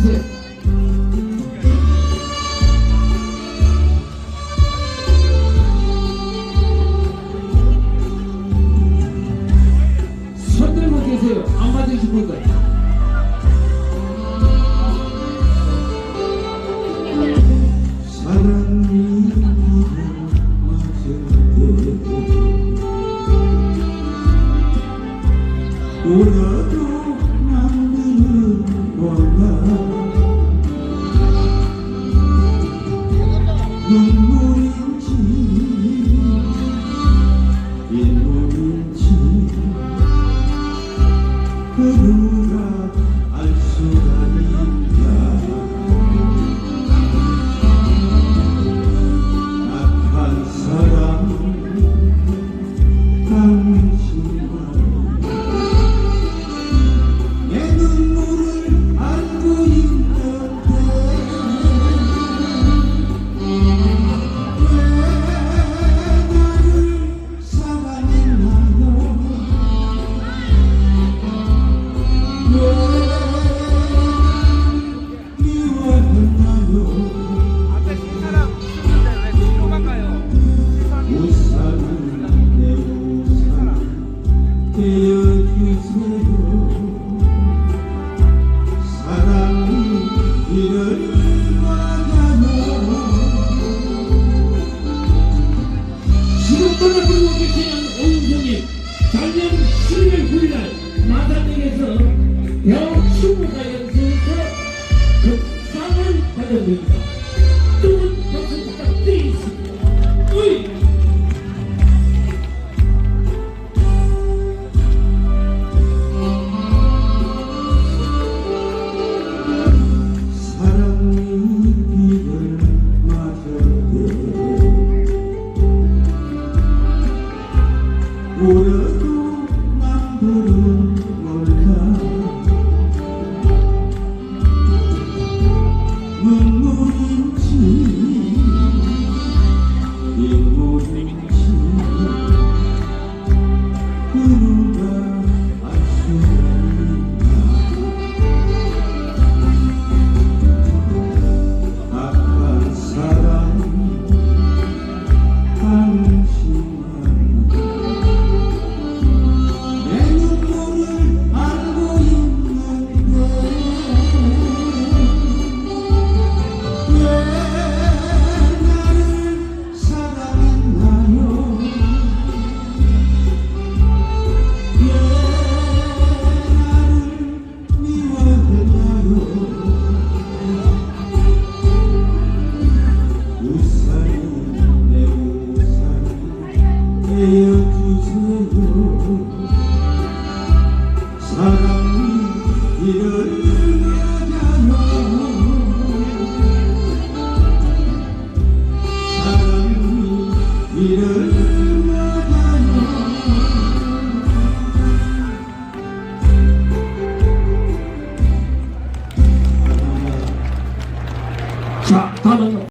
주세요. 손 들고 계세요. 안 받으신 분들. 울어도 love. 작년 12월 9일날 마산역에서 대학 추모가 연수에서 급상을 받았습니다. 뜨거운 박수 부탁드리겠습니다. 우리 오늘 자, 다음